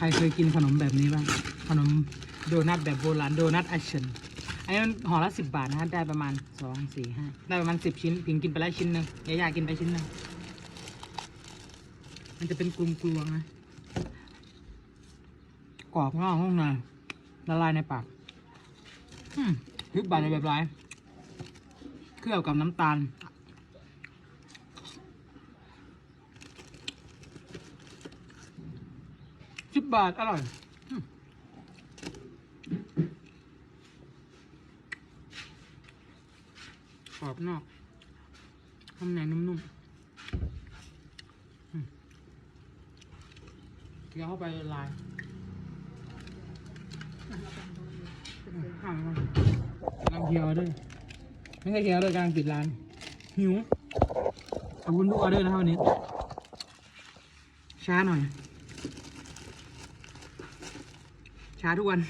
ใครเคยกินขนมแบบนี้บ้าง ขนมโดนัทแบบโบราณโดนัทอัชเชนอันนี้มันห่อละสิบบาทนะฮะได้ประมาณสองสี่ห้าได้ประมาณสิบชิ้นพิงกินไปแล้วชิ้นหนึ่งยายากินไปชิ้นหนึ่งมันจะเป็นกลวงๆนะกรอบนอกห้องในละลายในปากอืมพริกบาทในแบบไรเคลือบกับน้ำตาล สิบบาท อร่อย กรอบนอกข้างในนุ่มๆเคี้ยวเข้าไปลายข้างมันกำลังเคี้ยวด้วย ไม่ใช่เคี้ยวด้วยกำลังปิดร้าน หิว ขอบคุณทุกออเดอร์นะครับวันนี้ ช้าหน่อย ช้าทุกวัน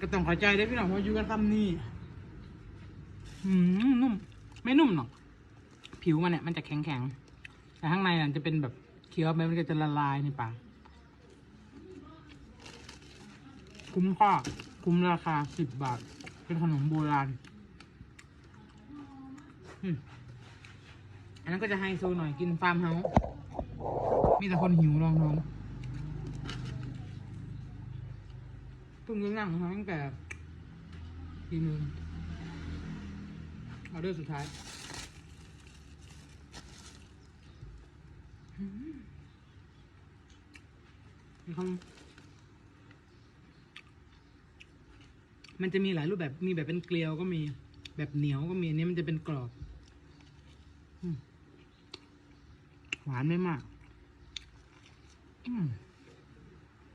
ก็ต้องข้าใจได้พี่น้องเพราะอยู่กันคำนี้อืมนุ่ม ไม่นุ่มหรอก ผิวมันเนี่ยมันจะแข็งแข็งๆแต่ข้างในน่ะจะเป็นแบบเคี้ยวไปมันก็จะละลายในปากคุ้มค่าคุ้มราคาสิบบาท เป็นขนมโบราณอืมอันนั้นก็จะไฮโซหน่อยกินฟาร์มเฮาส์มีแต่คนหิวลองท้อง เพิ่งจะนั่งมาตั้งแต่ทีนึงออเดอร์สุดท้ายมีคำมันจะมีหลายรูปแบบมีแบบเป็นเกลียวก็มีแบบเหนียวก็มีอันนี้มันจะเป็นกรอบหวานไม่มาก อืม